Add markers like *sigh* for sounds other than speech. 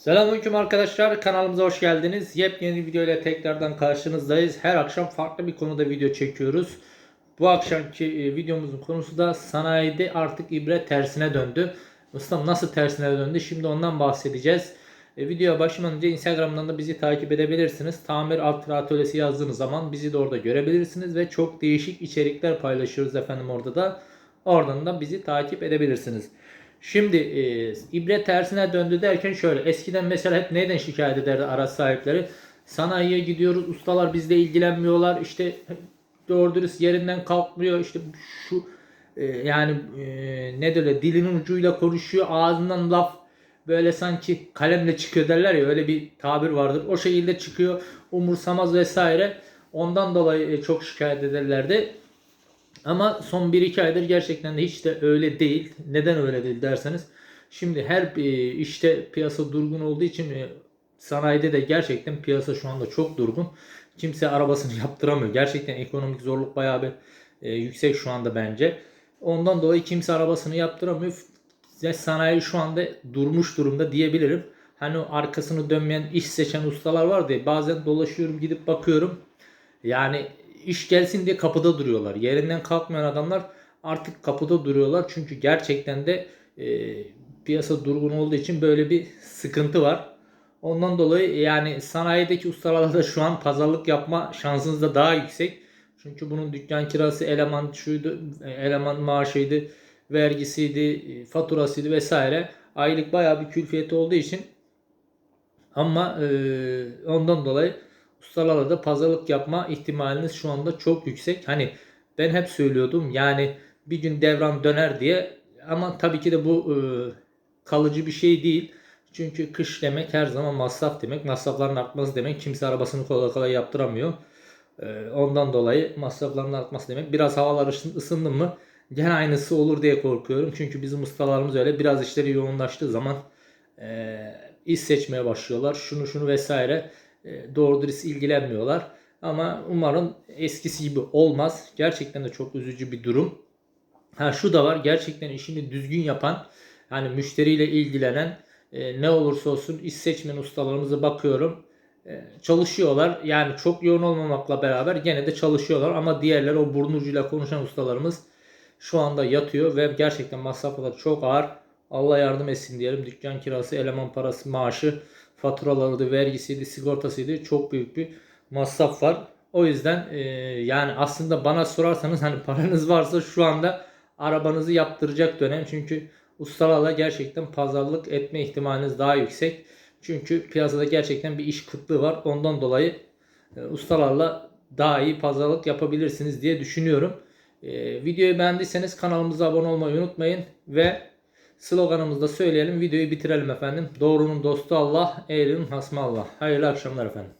Selamünaleyküm arkadaşlar. Kanalımıza hoş geldiniz. Yepyeni video ile tekrardan karşınızdayız. Her akşam farklı bir konuda video çekiyoruz. Bu akşamki e, videomuzun konusu da sanayide artık ibre tersine döndü. Ustam nasıl tersine döndü? Şimdi ondan bahsedeceğiz. E, videoya başlamadan önce Instagram'dan da bizi takip edebilirsiniz. Tamir alt atölyesi yazdığınız zaman bizi de orada görebilirsiniz ve çok değişik içerikler paylaşıyoruz efendim orada da. Oradan da bizi takip edebilirsiniz. Şimdi e, ibre tersine döndü derken şöyle eskiden mesela hep neyden şikayet ederdi araç sahipleri? Sanayiye gidiyoruz ustalar bizle ilgilenmiyorlar işte doğru dürüst yerinden kalkmıyor işte şu e, yani e, ne öyle dilinin ucuyla konuşuyor ağzından laf böyle sanki kalemle çıkıyor derler ya öyle bir tabir vardır. O şekilde çıkıyor umursamaz vesaire. Ondan dolayı e, çok şikayet ederlerdi. Ama son 1-2 aydır gerçekten de hiç de öyle değil. Neden öyle değil derseniz. Şimdi her e, işte piyasa durgun olduğu için e, sanayide de gerçekten piyasa şu anda çok durgun. Kimse arabasını *laughs* yaptıramıyor. Gerçekten ekonomik zorluk bayağı bir e, yüksek şu anda bence. Ondan dolayı kimse arabasını yaptıramıyor. Sanayi şu anda durmuş durumda diyebilirim. Hani arkasını dönmeyen iş seçen ustalar var diye bazen dolaşıyorum gidip bakıyorum. Yani iş gelsin diye kapıda duruyorlar. Yerinden kalkmayan adamlar artık kapıda duruyorlar. Çünkü gerçekten de e, piyasa durgun olduğu için böyle bir sıkıntı var. Ondan dolayı yani sanayideki ustalarda şu an pazarlık yapma şansınız da daha yüksek. Çünkü bunun dükkan kirası, eleman şuydu, eleman maaşıydı, vergisiydi, faturasıydı vesaire. Aylık bayağı bir külfiyeti olduğu için ama e, ondan dolayı ustalarla da pazarlık yapma ihtimaliniz şu anda çok yüksek. Hani ben hep söylüyordum yani bir gün devran döner diye ama tabii ki de bu e, kalıcı bir şey değil. Çünkü kış demek her zaman masraf demek. Masrafların artması demek. Kimse arabasını kolay kolay yaptıramıyor. E, ondan dolayı masrafların artması demek. Biraz havalar ısın- ısındı mı gene aynısı olur diye korkuyorum. Çünkü bizim ustalarımız öyle biraz işleri yoğunlaştığı zaman e, iş seçmeye başlıyorlar. Şunu şunu vesaire doğru dürüst ilgilenmiyorlar. Ama umarım eskisi gibi olmaz. Gerçekten de çok üzücü bir durum. Ha şu da var. Gerçekten işini düzgün yapan yani müşteriyle ilgilenen e, ne olursa olsun iş seçmen ustalarımıza bakıyorum. E, çalışıyorlar. Yani çok yoğun olmamakla beraber gene de çalışıyorlar. Ama diğerleri o burun ucuyla konuşan ustalarımız şu anda yatıyor ve gerçekten masrafları çok ağır. Allah yardım etsin diyelim. Dükkan kirası, eleman parası, maaşı, faturalarıydı, vergisiydi, sigortasıydı. Çok büyük bir masraf var. O yüzden e, yani aslında bana sorarsanız hani paranız varsa şu anda arabanızı yaptıracak dönem. Çünkü ustalarla gerçekten pazarlık etme ihtimaliniz daha yüksek. Çünkü piyasada gerçekten bir iş kıtlığı var. Ondan dolayı e, ustalarla daha iyi pazarlık yapabilirsiniz diye düşünüyorum. E, videoyu beğendiyseniz kanalımıza abone olmayı unutmayın ve sloganımızı da söyleyelim. Videoyu bitirelim efendim. Doğrunun dostu Allah, eğrinin hasmı Allah. Hayırlı akşamlar efendim.